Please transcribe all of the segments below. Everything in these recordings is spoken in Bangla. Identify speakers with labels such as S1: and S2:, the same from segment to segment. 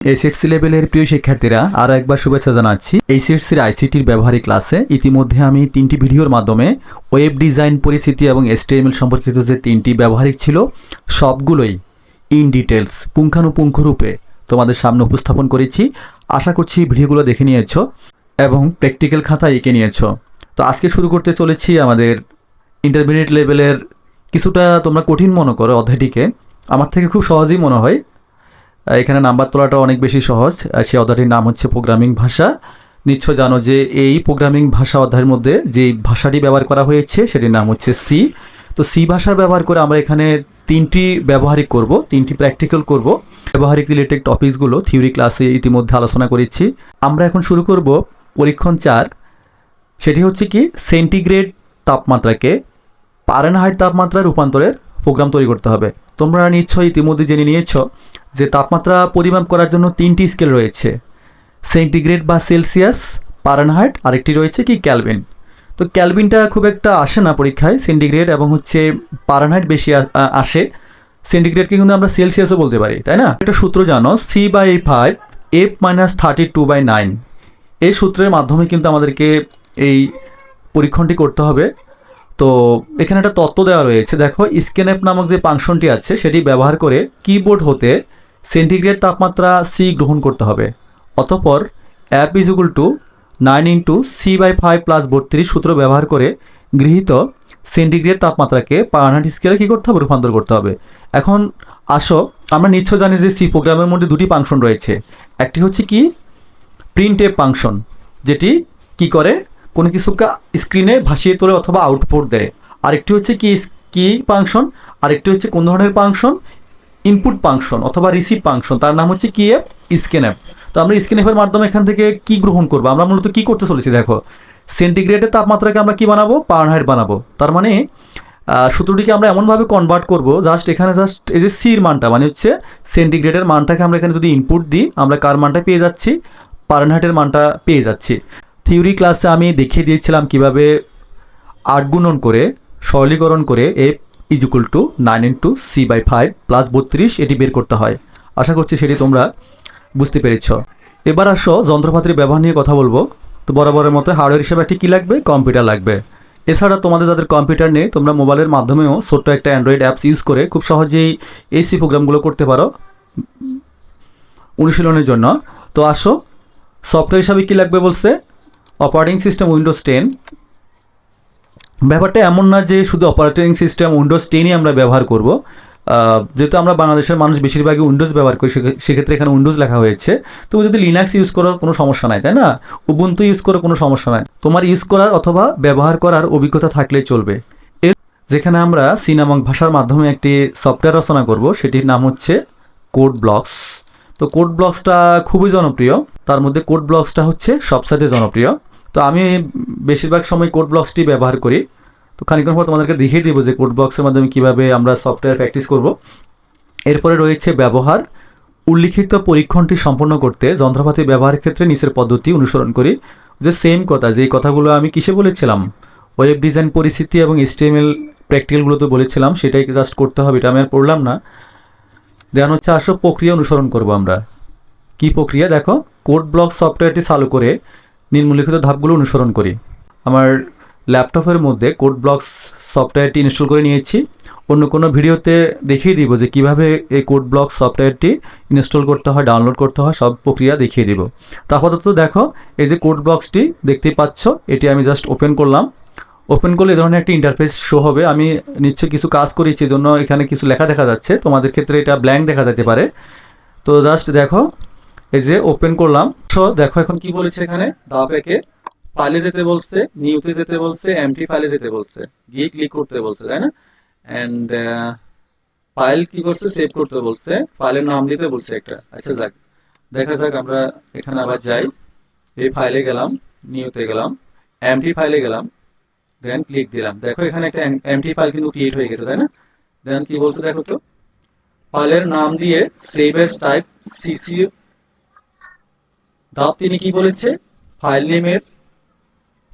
S1: এসএসসি লেভেলের প্রিয় শিক্ষার্থীরা আরও একবার শুভেচ্ছা জানাচ্ছি। এইচএসসির আইসিটির ব্যবহারিক ক্লাসে ইতিমধ্যে আমি তিনটি ভিডিওর মাধ্যমে ওয়েব ডিজাইন পরিস্থিতি এবং এসটিএমএল সম্পর্কিত যে তিনটি ব্যবহারিক ছিল, সবগুলোই ইন ডিটেলস পুঙ্খানুপুঙ্খরূপে তোমাদের সামনে উপস্থাপন করেছি। আশা করছি ভিডিওগুলো দেখে নিয়েছো এবং প্র্যাকটিক্যাল খাতা এঁকে নিয়েছো। তো আজকে শুরু করতে চলেছি আমাদের ইন্টারমিডিয়েট লেভেলের কিছুটা তোমরা কঠিন মনে করো অধ্যায়টিকে। আমার থেকে খুব সহজেই মনে হয় এখানে নাম্বার তোলাটা অনেক বেশি সহজ। সেই অধ্যায়টির নাম হচ্ছে প্রোগ্রামিং ভাষা। নিশ্চয় জানো যে এই প্রোগ্রামিং ভাষা অধ্যায়ের মধ্যে যে ভাষাটি ব্যবহার করা হয়েছে, সেটির নাম হচ্ছে সি তো সি ভাষা ব্যবহার করে আমরা এখানে তিনটি ব্যবহারিক করব, তিনটি প্র্যাকটিক্যাল করব। ব্যবহারিক রিলেটেড টপিকসগুলো থিওরি ক্লাসে ইতিমধ্যে আলোচনা করেছি। আমরা এখন শুরু করব পরীক্ষণ চার। সেটি হচ্ছে কি সেন্টিগ্রেড তাপমাত্রাকে পারেনহাইট তাপমাত্রায় রূপান্তরের প্রোগ্রাম তৈরি করতে হবে। তোমরা নিশ্চয়ই ইতিমধ্যে জেনে নিয়েছ যে তাপমাত্রা পরিমাপ করার জন্য তিনটি স্কেল রয়েছে। সেন্টিগ্রেড বা সেলসিয়াস পারানহাইট আরেকটি রয়েছে কি ক্যালভিন। তো ক্যালভিনটা খুব একটা আসে না পরীক্ষায়, সেন্টিগ্রেড এবং হচ্ছে পারানহাইট বেশি আসে। সেন্টিগ্রেডকে কিন্তু আমরা সেলসিয়াসও বলতে পারি, তাই না? একটা সূত্র জানো C by five F minus thirty two by nine এই সূত্রের মাধ্যমে কিন্তু আমাদেরকে এই পরীক্ষণটি করতে হবে। তো এখানে একটা তত্ত্ব দেওয়া রয়েছে। দেখো স্ক্যানএপ নামক যে ফাংশনটি আছে, সেটি ব্যবহার করে কিবোর্ড হতে সেন্টিগ্রেড তাপমাত্রা সি গ্রহণ করতে হবে। অতঃপর F is equal to nine into C by five plus বত্রিশ সূত্র ব্যবহার করে গৃহীত সেন্টিগ্রেড তাপমাত্রাকে পারমানেন্ট স্কেলে কী করতে হবে? রূপান্তর করতে হবে। এখন আসো, আমরা নিশ্চয় জানি যে সি প্রোগ্রামের মধ্যে দুটি ফাংশন রয়েছে। একটি হচ্ছে কি? প্রিন্ট ফাংশন যেটি কি করে? কোনো কিছুকে স্ক্রিনে ভাসিয়ে তোলে অথবা আউটপুট দেয়। আরেকটি হচ্ছে কি কি ফাংশন আরেকটি হচ্ছে কোন ধরনের ফাংশন ইনপুট ফাংশন অথবা রিসিভ ফাংশন তার নাম হচ্ছে কি অ্যাপ স্ক্যান অ্যাপ তো আমরা স্ক্যান অ্যাপের মাধ্যমে এখান থেকে কি গ্রহণ করব? আমরা মূলত কি করতে চলেছি দেখো। সেন্টিগ্রেডের তাপমাত্রাকে আমরা কি বানাবো? পারহাইট বানাবো। তার মানে সূত্রটিকে আমরা এমনভাবে কনভার্ট করব জাস্ট এখানে জাস্ট এই যে সির মানটা মানে হচ্ছে সেন্টিগ্রেডের মানটাকে আমরা এখানে যদি ইনপুট দিই, আমরা কার মানটা পেয়ে যাচ্ছি? পারেনহাইটের মানটা পেয়ে যাচ্ছি। থিওরি ক্লাসে আমি দেখিয়ে দিয়েছিলাম কীভাবে আট গুণন করে, সরলীকরণ করে F is equal to nine into C by five plus বত্রিশ এটি বের করতে হয়। আশা করছি সেটি তোমরা বুঝতে পেরেছ। এবার আসো যন্ত্রপাতির ব্যবহার নিয়ে কথা বলব। তো বরাবরের মতো হার্ডওয়্যার হিসেবে একটি কী লাগবে? কম্পিউটার লাগবে। এছাড়া তোমাদের যাদের কম্পিউটার নেই, তোমরা মোবাইলের মাধ্যমেও ছোট্ট একটা অ্যান্ড্রয়েড অ্যাপস ইউজ করে খুব সহজেই এই সি প্রোগ্রামগুলো করতে পারো অনুশীলনের জন্য। তো আসো, সফটওয়্যার হিসাবে কী লাগবে বলছে? অপারেটিং সিস্টেম উইন্ডোজ টেন ব্যাপারটা এমন না যে শুধু অপারেটিং সিস্টেম উইন্ডোজ টেনই আমরা ব্যবহার করব। যেহেতু আমরা বাংলাদেশের মানুষ, বেশিরভাগই উইন্ডোজ ব্যবহার করি সেক্ষে- সেক্ষেত্রে এখানে উইন্ডোজ লেখা হয়েছে। তো যদি লিনাক্স ইউজ করার কোনো সমস্যা নাই, তাই না? উবুন্টু ইউজ করার কোনো সমস্যা নাই। তোমার ইউজ করার অথবা ব্যবহার করার অভিজ্ঞতা থাকলেই চলবে। এর যেখানে আমরা সি নামক ভাষার মাধ্যমে একটি সফটওয়্যার রচনা করব, সেটির নাম হচ্ছে কোড ব্লকস তো কোড ব্লকসটা খুবই জনপ্রিয়। তার মধ্যে কোড ব্লকসটা হচ্ছে সবসাথে জনপ্রিয়। তো আমি বেশিরভাগ সময় কোড ব্লকসটি ব্যবহার করি। তো খানিকক্ষণ পর তোমাদেরকে দেখিয়ে দেবো যে কোড ব্লকসের মাধ্যমে কীভাবে আমরা সফটওয়্যার প্র্যাকটিস করব। এরপরে রয়েছে ব্যবহার। উল্লিখিত পরীক্ষণটি সম্পন্ন করতে যন্ত্রপাতি ব্যবহারের ক্ষেত্রে নিচের পদ্ধতি অনুসরণ করি। যে সেম কথা, যে কথাগুলো আমি কিসে বলেছিলাম? ওয়েব ডিজাইন পরিস্থিতি এবং এসটিএমএল প্র্যাকটিক্যালগুলোতে বলেছিলাম, সেটাই জাস্ট করতে হবে, এটা আমি আর পড়লাম না। দেন হচ্ছে আসো প্রক্রিয়া অনুসরণ করব আমরা। কি প্রক্রিয়া? দেখো কোড ব্লক সফটওয়্যারটি চালু করে নিম্নলিখিত ধাপগুলো অনুসরণ করি। আমার ল্যাপটপের মধ্যে কোড ব্লকস সফটওয়্যারটি ইনস্টল করে নিয়েছি। অন্য কোনো ভিডিওতে দেখিয়ে দিব যে কীভাবে এই কোড ব্লক সফটওয়্যারটি ইনস্টল করতে হয়, ডাউনলোড করতে হয়, সব প্রক্রিয়া দেখিয়ে দিব। তো দেখো, এই যে কোড ব্লকসটি দেখতেই পাচ্ছ, এটি আমি জাস্ট ওপেন করলাম। ওপেন করলে এই ধরনের একটি ইন্টারফেস শো হবে। আমি নিশ্চয়ই কিছু কাজ করেছি জন্য এখানে কিছু লেখা দেখা যাচ্ছে। তোমাদের ক্ষেত্রে এটা ব্ল্যাঙ্ক দেখা যেতে পারে। তো জাস্ট দেখো এই যে ওপেন করলাম। দেখো এখন কি বলেছে এখানে? ধাপ একে ফাইলে যেতে বলছে নিউতে যেতে বলছে এমটি ফাইলে যেতে বলছে। গিয়ে ক্লিক করতে বলছে, তাই না? এন্ড ফাইল কি করছে? সেভ করতে বলছে। ফাইলের নাম দিতে বলছে একটা। আচ্ছা যাক, দেখা যাক আমরা এখানে আবার যাই। এই ফাইলে গেলাম নিউতে গেলাম এমটি ফাইলে গেলাম দেন ক্লিক দিলাম। দেখো এখানে একটা এমটি ফাইল কিন্তু ক্রিয়েট হয়ে গেছে, তাই না? দেন কি বলছে দেখো তো? ফাইলের নাম দিয়ে সেভ এস টাইপ সিসি ধাপ তিনি কি বলেছে? ফাইল নেমের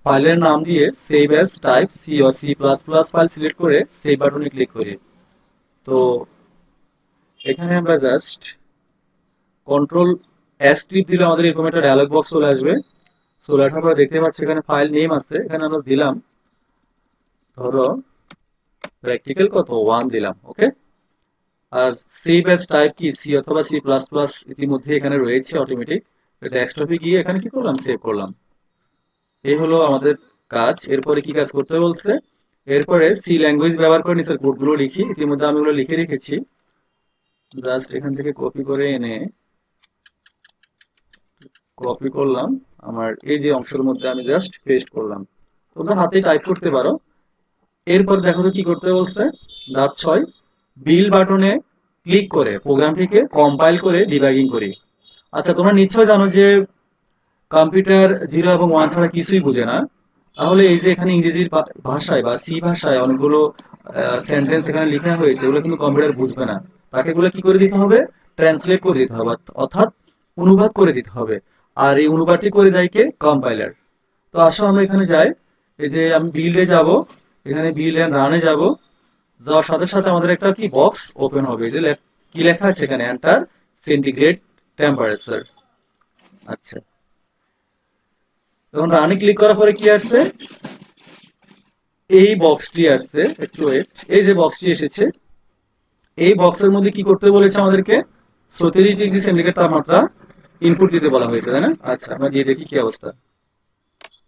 S1: ফাইলের নাম দিয়ে সেভ অ্যাজ টাইপ সি ও C plus plus file select করে সেভ বাটনে ক্লিক করি। তো এখানে আমরা জাস্ট কন্ট্রোল অ্যাস টিপ দিলে আমাদের এরকম একটা ডায়লগ বক্স চলে আসবে। চলে আসার পরে দেখতে পাচ্ছি এখানে ফাইল নেম আছে, এখানে আমরা দিলাম। ধরো প্র্যাকটিক্যাল কত? ওয়ান দিলাম ওকে আর সেভ অ্যাজ টাইপ কি? সি অথবা সি প্লাস প্লাস ইতিমধ্যে এখানে রয়েছে অটোমেটিক ডেস্কটপে গিয়ে এখানে কি করলাম? সেভ করলাম। এই হলো আমাদের কাজ। এরপরে কি কাজ করতে বলছে? এরপরে সি ল্যাঙ্গুয়েজ ব্যবহার করে নিচের কোডগুলো লিখি। ইতিমধ্যে আমি ওগুলো লিখে রেখেছি। জাস্ট এখান থেকে কপি করে এনে কপি করলাম। আমার এই যে অংশের মধ্যে আমি জাস্ট পেস্ট করলাম। তোমরা হাতে টাইপ করতে পারো। এরপর দেখো তো কি করতে বলছে? ধাপ ছয় বিল বাটনে ক্লিক করে প্রোগ্রামটিকে কম্পাইল করে ডিবাগিং করি। আচ্ছা তোমরা নিশ্চয় জানো যে কম্পিউটার জিরো এবং ওয়ান ছাড়া কিছুই বুঝে না। তাহলে এই যে এখানে ইংরেজির ভাষায় বা সি ভাষায় অনেকগুলো সেন্টেন্স এখানে লেখা হয়েছে ওগুলো কিন্তু কম্পিউটার বুঝবে না। তাকে এগুলো কি করে দিতে হবে? ট্রান্সলেট করে দিতে হবে অর্থাৎ অনুবাদ করে দিতে হবে। আর এই অনুবাদটি করে দেয় কে? কম্পাইলার তো আসো আমরা এখানে যাই। এই যে আমি বিল্ডে যাব, এখানে বিল্ড এন্ড রানে যাব। যাওয়ার সাথে সাথে আমাদের একটা কি বক্স ওপেন হবে। যে কি লেখা আছে এখানে? এন্টার সেন্টিগ্রেড টেম্পারেচার আচ্ছা। এখন রানে ক্লিক করার পরে কি আসছে? এই বক্সটি আসছে একটু wait। এই যে বক্সটি এসেছে এই বক্সের মধ্যে কি করতে বলেছে আমাদেরকে? সতেরিশ ডিগ্রি সেন্টিগ্রেড তাপমাত্রা ইনপুট দিতে বলা হয়েছে তাই না? আচ্ছা আমরা দিয়ে দেখি কি অবস্থা।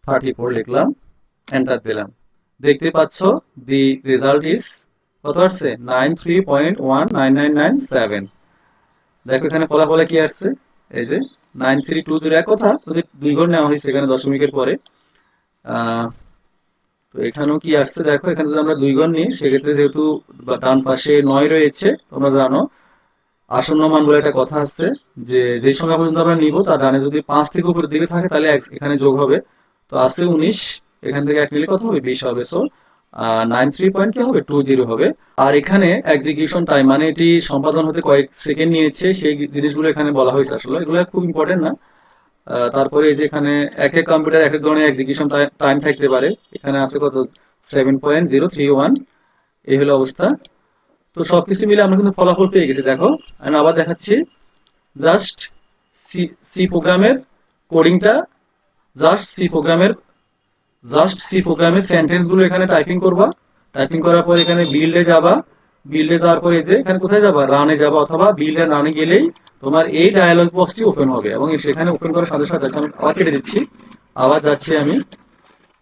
S1: থার্টি ফোর লিখলাম এন্টার দিলাম। দেখতে পাচ্ছ দি রেজাল্ট ইজ কত আসছে? Nine three point one nine nine nine seven দেখো এখানে ফলাফলে কি আসছে? এই যে নাইন থ্রি টু জিরো এক কথা, যদি দুই ঘর নেওয়া হয়েছে এখানে দশমিকের পরে। তো এখানেও কি আসছে? দেখো, এখানে যদি আমরা দুই ঘর নিই, সেক্ষেত্রে যেহেতু ডান পাশে নয় রয়েছে, তোমরা জানো, আসন্ন মান বলে একটা কথা আছে যে যে সংখ্যা পর্যন্ত আমরা নিব, তার ডানে যদি পাঁচ থেকে উপরের দিকে থাকে, তাহলে এখানে যোগ হবে। তো আছে উনিশ, এখান থেকে এক নিলে কত হবে? বিশ হবে। সো নাইন থ্রি পয়েন্ট কি হবে? টু জিরো হবে। আর এখানে এক্সিকিউশন টাইম মানে এটি সম্পাদন হতে কয়েক সেকেন্ড নিয়েছে, সেই জিনিসগুলো এখানে বলা হয়েছে আসলে। এগুলো খুব ইম্পর্টেন্ট না। তারপরে এই যে এখানে এক এক কম্পিউটার এক এক ধরনের এক্সিকিউশন টাইম থাকতে পারে। এখানে আছে কত? Seven point zero three one এই হলো অবস্থা। তো সবকিছু মিলে আমরা কিন্তু ফলাফল পেয়ে গেছি, দেখো। আমি আবার দেখাচ্ছি। জাস্ট সি সি প্রোগ্রামের কোডিংটা জাস্ট সি প্রোগ্রামের জাস্ট সি প্রোগ্রামের সেন্টেন্সগুলো এখানে টাইপিং করবা। টাইপিং করার পর এখানে বিল্ডে যাবা। বিল্ডে যাওয়ার পরে যে এখানে কোথায় যাবা? রানে যাবা অথবা বিল্ডে রানে গেলেই তোমার এই ডায়ালগ বক্সটি ওপেন হবে এবং সেখানে ওপেন করার সাথে সাথে আমি আবার কেটে দিচ্ছি। আবার যাচ্ছি আমি।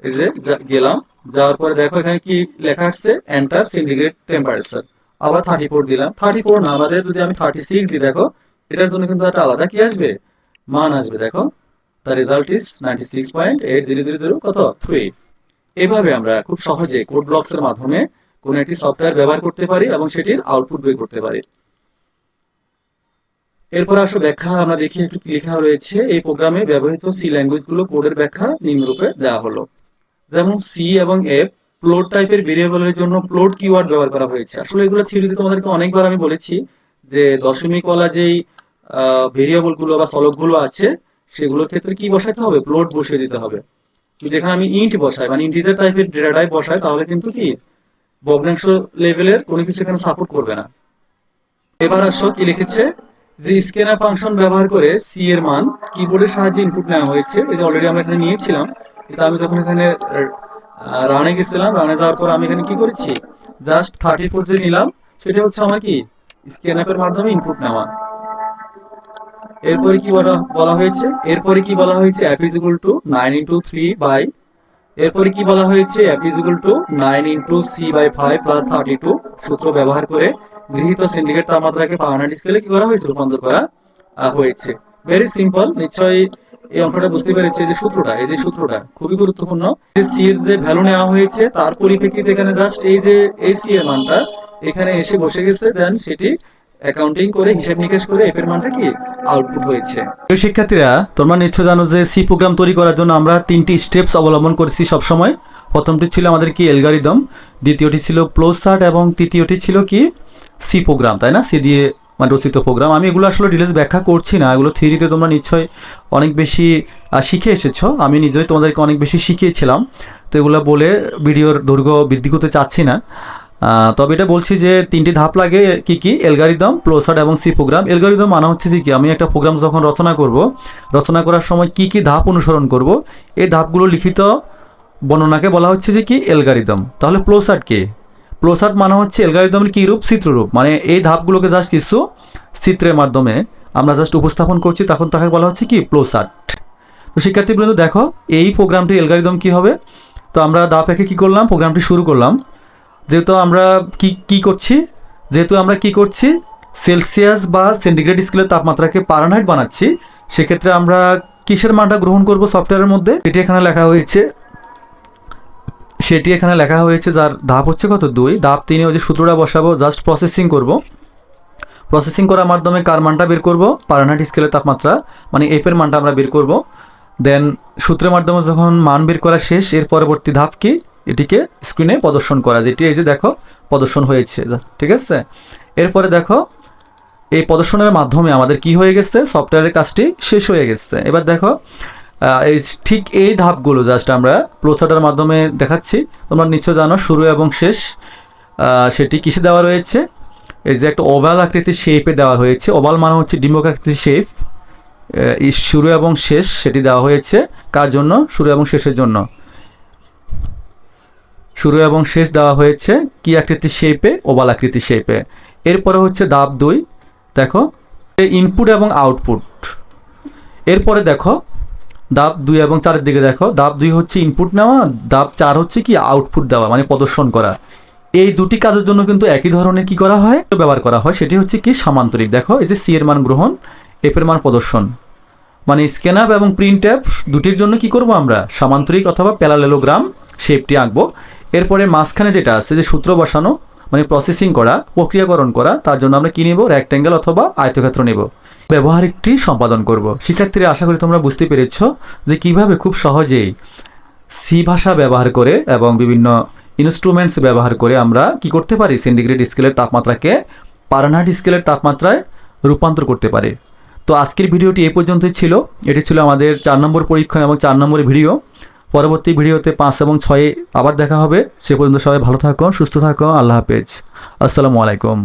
S1: এই যে গেলাম। যাওয়ার পরে দেখো এখানে কি লেখা আসছে? এন্টার সেন্টিগ্রেড টেম্পারেচার আবার থার্টি ফোর দিলাম। থার্টি ফোর না, আমাদের যদি আমি থার্টি সিক্স দিই, দেখো, এটার জন্য কিন্তু একটা আলাদা কি আসবে? মান আসবে, দেখো। The result is ninety six point eight zero zero zero কত? এভাবে আমরা খুব সহজে কোড ব্লকস এর মাধ্যমে কোনো একটি সফটওয়্যার ব্যবহার করতে পারি এবং সেটির আউটপুট বের করতে পারি। এরপর আসো ব্যাখ্যা, আমরা দেখি একটু লেখা রয়েছে। এই প্রোগ্রামে ব্যবহৃত সি ল্যাঙ্গুয়েজগুলো কোডের ব্যাখ্যা নিম্নরূপে দেওয়া হলো। যেমন সি এবং এফ প্লোট টাইপের ভেরিয়েবলের জন্য প্লোট কিওয়ার্ড ব্যবহার করা হয়েছে। আসলে এগুলো থিওরিতে তোমাদেরকে অনেকবার আমি বলেছি যে দশমিকওয়ালা যেই ভেরিয়েবলগুলো বা সলকগুলো আছে সেগুলোর ক্ষেত্রে কি বসাতে হবে? প্লোট বসিয়ে দিতে হবে। যেখানে আমি ইন্ট বসাই মানে ইন্টিজার টাইপের ডেটা টাইপ বসাই, তাহলে কিন্তু কি? ভগ্নাংশ লেভেলের কোনো কিছু এখানে সাপোর্ট করবে না। এবার আসো কি লিখেছে? যে স্ক্যানার ফাংশন ব্যবহার করে সি এর মান কিবোর্ডের সাহায্যে ইনপুট নেওয়া হয়েছে। এই যে অলরেডি আমরা এখানে নিয়েছিলাম, কিন্তু আমি যখন এখানে রানে গেছিলাম রানে যাওয়ার পর আমি এখানে কি করেছি? জাস্ট থার্টি ফোর যে নিলাম, সেটা হচ্ছে আমার কি? স্ক্যানার মাধ্যমে ইনপুট নেওয়া। এরপরে কি বলা বলা হয়েছে? এরপরে কি বলা হয়েছে? F is equal to nine into three by এরপরে কি বলা হয়েছে? F is equal to nine into C by five plus thirty two সূত্র ব্যবহার করে গৃহীত সিন্ডিকেট তাপমাত্রাকে পাওয়ার স্কেলে কি করা হয়েছে? রূপান্তর করা হয়েছে। ভেরি সিম্পল নিশ্চয়ই এই অংশটা বুঝতে পেরেছে যে সূত্রটা, এই যে সূত্রটা, খুবই গুরুত্বপূর্ণ। যে সি এর যে ভ্যালু নেওয়া হয়েছে, তার পরিপ্রেক্ষিতে এখানে জাস্ট এই যে সি এর মানটা, এখানে এসে বসে গেছে দেন সেটি অ্যাকাউন্টিং করে হিসাব নিকেশ করে এফ মানটা কি আউটপুট হয়েছে? প্রিয় শিক্ষার্থীরা, তোমরা নিশ্চয় জানো যে সি প্রোগ্রাম তৈরি করার জন্য আমরা তিনটি স্টেপস অবলম্বন করেছি সবসময়। প্রথমটি ছিল আমাদের কি এলগারিদম দ্বিতীয়টি ছিল প্লোসার্ট এবং তৃতীয়টি ছিল কি সি প্রোগ্রাম তাই না? সি দিয়ে মানে রচিত প্রোগ্রাম আমি এগুলো আসলে ডিটেলস ব্যাখ্যা করছি না, এগুলো থিওরিতে তোমরা নিশ্চয় অনেক বেশি শিখে এসেছ। আমি নিজেই তোমাদেরকে অনেক বেশি শিখিয়েছিলাম। তো এগুলো বলে ভিডিওর দৈর্ঘ্য বৃদ্ধি করতে চাচ্ছি না। তবে এটা বলছি যে তিনটি ধাপ লাগে কি কি? এলগারিদম প্লোসার্ট এবং সি প্রোগ্রাম এলগারিদম মানে হচ্ছে যে কি? আমি একটা প্রোগ্রাম যখন রচনা করব, রচনা করার সময় কি কি ধাপ অনুসরণ করব, এই ধাপগুলো লিখিত বর্ণনাকে বলা হচ্ছে যে কি? এলগারিদম তাহলে প্লোসার্ট কে? প্লোসার্ট মানে হচ্ছে এলগারিদমের কী রূপ? চিত্ররূপ মানে এই ধাপগুলোকে জাস্ট কিছু চিত্রের মাধ্যমে আমরা জাস্ট উপস্থাপন করছি, তখন তাকে বলা হচ্ছে কি? প্লোসার্ট তো শিক্ষার্থীবৃন্দ দেখো, এই প্রোগ্রামটি এলগারিদম কি হবে? তো আমরা ধাপ একে কী করলাম? প্রোগ্রামটি শুরু করলাম। যেহেতু আমরা কি কি করছি? যেহেতু আমরা কি করছি? সেলসিয়াস বা সেন্টিগ্রেড স্কেলের তাপমাত্রাকে পারানাইট বানাচ্ছি, সেক্ষেত্রে আমরা কিসের মানটা গ্রহণ করব সফটওয়্যারের মধ্যে? এটি এখানে লেখা হয়েছে। সেটি এখানে লেখা হয়েছে, যার ধাপ হচ্ছে কত? দুই। ধাপ তিনে ওই যে সূত্রটা বসাবো জাস্ট প্রসেসিং করব। প্রসেসিং করার মাধ্যমে কার মানটা বের করব? পারানাইট স্কেলের তাপমাত্রা মানে এফের মানটা আমরা বের করব। দেন সূত্রের মাধ্যমে যখন মান বের করা শেষ, এর পরবর্তী ধাপ কি? এটিকে স্ক্রিনে প্রদর্শন করা যেটি এই যে দেখো, প্রদর্শন হয়েছে, ঠিক আছে? এরপরে দেখো, এই প্রদর্শনের মাধ্যমে আমাদের কি হয়ে গেছে? সফটওয়্যারের কাজটি শেষ হয়ে গেছে। এবার দেখো এই ঠিক এই ধাপগুলো জাস্ট আমরা প্লোসাটার মাধ্যমে দেখাচ্ছি। তোমরা নিশ্চয় জানো, শুরু এবং শেষ সেটি কিসে দেওয়া রয়েছে? এই যে একটা ওভাল আকৃতির শেপে দেওয়া হয়েছে। ওভাল মানে হচ্ছে ডিম্বক আকৃতির শেপ শুরু এবং শেষ, সেটি দেওয়া হয়েছে কার জন্য? শুরু এবং শেষের জন্য। শুরু এবং শেষ দেওয়া হয়েছে কি আকৃতির শেপে ওবাল আকৃতির শেপে এরপরে হচ্ছে দাব দুই। দেখো ইনপুট এবং আউটপুট এরপরে দেখো দাব দুই এবং চারের দিকে দেখো দাব দুই হচ্ছে ইনপুট নেওয়া দাব চার হচ্ছে কি আউটপুট দেওয়া মানে প্রদর্শন করা। এই দুটি কাজের জন্য কিন্তু একই ধরনের কি করা হয়? ব্যবহার করা হয়, সেটি হচ্ছে কি সামান্তরিক। দেখো, এই যে সি এর মান গ্রহণ এফ এর মান প্রদর্শন। মানে স্ক্যান আপ এবং প্রিন্ট অ্যাপ দুটির জন্য কি করব আমরা? সামান্তরিক অথবা প্যারালেলোগ্রাম শেপটি আঁকবো। এরপরে মাঝখানে যেটা আছে যে সূত্র বসানো মানে প্রসেসিং করা, প্রক্রিয়াকরণ করা, তার জন্য আমরা কি নেব? রেক্ট্যাঙ্গেল অথবা আয়তক্ষেত্র নেব। ব্যবহারিকটি সম্পাদন করব। শিক্ষার্থীরা, আশা করি তোমরা বুঝতে পেরেছ যে কীভাবে খুব সহজেই সি ভাষা ব্যবহার করে এবং বিভিন্ন ইনস্ট্রুমেন্টস ব্যবহার করে আমরা কি করতে পারি? সেন্টিগ্রেড স্কেলের তাপমাত্রাকে পারানাইট স্কেলের তাপমাত্রায় রূপান্তর করতে পারি। তো আজকের ভিডিওটি এ পর্যন্তই ছিল। এটি ছিল আমাদের চার নম্বর পরীক্ষণ এবং চার নম্বরের ভিডিও। পরবর্তী ভিডিওতে পাঁচ এবং ছয়ে আবার দেখা হবে। সে পর্যন্ত সবাই ভালো থাকো, সুস্থ থাকো, আল্লাহ হাফেজ। আসসালামু আলাইকুম।